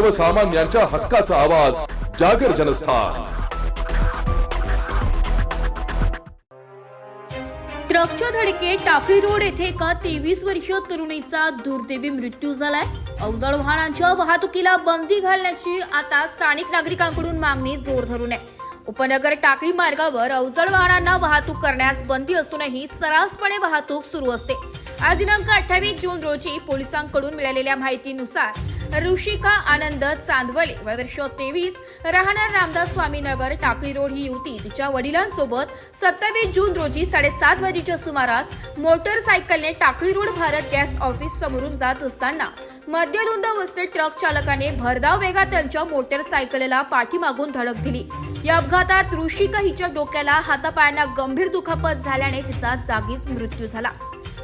सर्वसामान्यांच्या हक्काचा आवाज जागर जनस्थान. ट्रकच्या धडकेत टाकळी रोड येथे एका तेवीस वर्षीय तरुणीचा दुर्दैवी मृत्यू झालाय. अवजड वाहनांच्या वाहतुकीला बंदी घालण्याची आता स्थानिक नागरिकांकडून मागणी जोर धरून आहे. उपनगर टाकळी मार्गावर अवजड वाहनांना वाहतूक करण्यास बंदी असूनही सर्रासपणे वाहतूक सुरू असते. आज दिनांक अठ्ठावीस जून रोजी पोलिसांकडून मिळालेल्या माहितीनुसार ऋषिका आनंद चांदवले वर्ष तेवीस राहणार रामदास स्वामीनगर टाकळी रोड ही युवती तिच्या वडिलांसोबत सत्तावीस जून रोजी साडेसात वाजेच्या सुमारास मोटरसायकलने Takali road Bharat gas office समोरून जात असताना मध्यधुंद अवस्थेत ट्रक चालकाने भरधाव वेगात त्यांच्या मोटरसायकलला पाठीमागून धडक दिली. या अपघातात ऋषिका हिच्या डोक्याला हातापायांना गंभीर दुखापत झाल्याने तिचा जागीच मृत्यू झाला.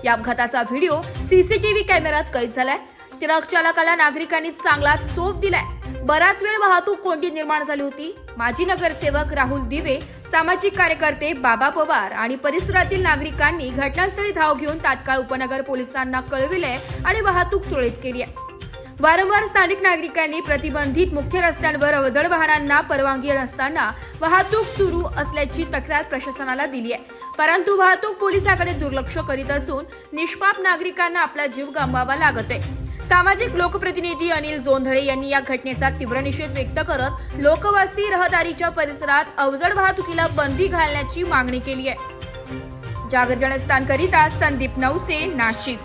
या अपघाताचा व्हिडिओ सीसीटीव्ही कॅमेऱ्यात कैद झालाय. ट्रक चालकाला नागरिकांनी चांगला चोप दिलाय. बराच वेळ वाहतूक कोंडी निर्माण झाली होती. माजी नगरसेवक राहुल दिवे सामाजिक कार्यकर्ते बाबा पवार आणि परिसरातील नागरिकांनी घटनास्थळी धाव घेऊन तात्काळ उपनगर पोलिसांना कळविले आणि वाहतूक सुरळीत केली आहे. वारंवार स्थानिक नागरिकांनी प्रतिबंधित मुख्य रस्त्यांवर अवजड वाहनांना परवानगी नसताना वाहतूक सुरू असल्याची तक्रार प्रशासनाला दिली आहे. परंतु वाहतूक पोलिसाकडे दुर्लक्ष करीत असून निष्पाप नागरिकांना आपला जीव गमवावा लागत आहे. सामाजिक लोकप्रतिनिधी अनिल जोंधळे यांनी या घटनेचा तीव्र निषेध व्यक्त करत लोकवस्ती रहदारीच्या परिसरात अवजड वाहतुकीला बंदी घालण्याची मागणी केली आहे. जागर जनस्थानकरिता संदीप नवसे नाशिक.